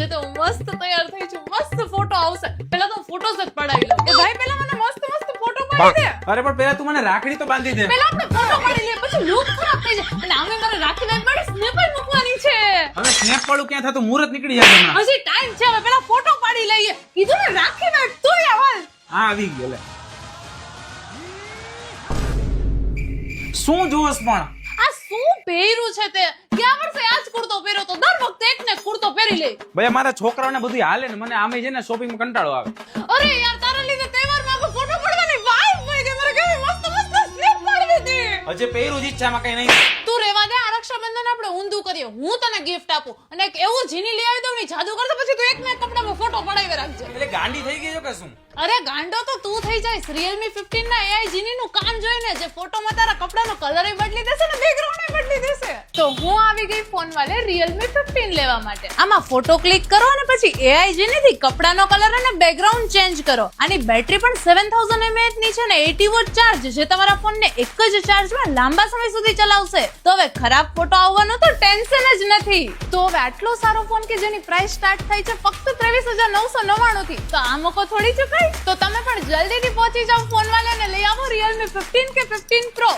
આજે તો મસ્ત તૈયાર થઈ છું મસ્ત ફોટો આવશે પહેલા તો ફોટોસ જ પડાવી લઉં કે ભાઈ પહેલા મને મસ્ત મસ્ત ફોટો પાડી દે અરે પણ પેલા તું મને રાખડી તો બાંધી દે પહેલા આપણે ફોટો પાડી લે પછી લુક ખરાબ થઈ જાય અને આમે મારે રાખી બેન મારી સ્નેપ મૂકવાની છે હવે સ્નેપ પડું ક્યાં થતું મુહૂર્ત નીકળી જાય હમણાં હજી ટાઈમ છે હવે પહેલા ફોટો પાડી લઈએ કીધું ને રાખી બેન તું આવાલ હા આવી ગયો લે શું જોસ પણ આ શું પહેર્યું છે તે ગયા વર્ષે આ જ કુર્તો પહેર્યો તો દર વખતે એક પહેરી લે. ભાઈ મારા છોકરાઓને બધું હાલે ને મને આમે છે ને શોપિંગમાં કંટાળો આવે. અરે યાર તારા લીધે તહેવારમાં આપણે ફોટો પડવાની વાઈબ હોય કે મારે કેવી મસ્ત મસ્ત સ્નેપ પાડવી હતી હજે પહેરું જ ઈચ્છામાં કઈ નહીં. તું રેવા દે આ રક્ષાબંધન આપણે ઊંધું કરીએ. હું તને ગિફ્ટ આપું. અને એક એવું જીની લઈ આવી દઉં ને જાદુ કરતો પછી તું એક ના કપડામાં ફોટો પડાવી રાખજે. એટલે ગાંડી થઈ ગઈ છો કે શું? અરે ગાંડો તો તું થઈ જાય રિયલમી 15 ના એઆઈ જીની નું કામ જોઈને જે ફોટોમાં તારા કપડાનો કલર બદલી દેશે ને બેકગ્રાઉન્ડ તો હું આવી ગઈ ફોન વાલે રિયલમી 15 લેવા માટે. આમાં ફોટો ક્લિક કરો અને પછી એઆઈ જીની થી કપડાનો કલર અને બેકગ્રાઉન્ડ ચેન્જ કરો. આની બેટરી પણ 7000 mAh ની છે ને 80 વોટ ચાર્જ જે તમારા ફોનને એક જ ચાર્જમાં લાંબા સમય સુધી ચલાવશે. તો હવે ખરાબ ફોટો આવવાનો તો ટેન્શન જ નથી. તો હવે આટલો સારો ફોન કે જેની પ્રાઇસ સ્ટાર્ટ થાય છે ફક્ત ત્રેવીસ હજાર નવસો નવ્વાણું થી. તો આ મોકો થોડી ચુકાય તો તમે પણ જલ્દીથી પહોંચી જાઓ ફોન વાળાને લઈ આવો રિયલમી ફિફ્ટીન કે ફિફ્ટીન પ્રો